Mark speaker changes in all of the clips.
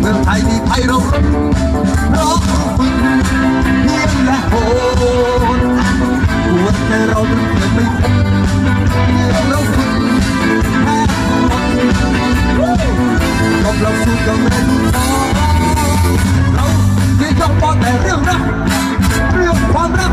Speaker 1: เมืองไทยมีไพเราะร้องฝึกเพียงและโหดหัวใจเรามันเกิดไม่พบเนียนเราฝึกแพ้หมดจบเราสู้กับแม่ลูกน้องเราเรียนจบปอแต่เรื่องรักเรื่องความรัก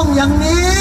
Speaker 1: ต้องอย่างนี้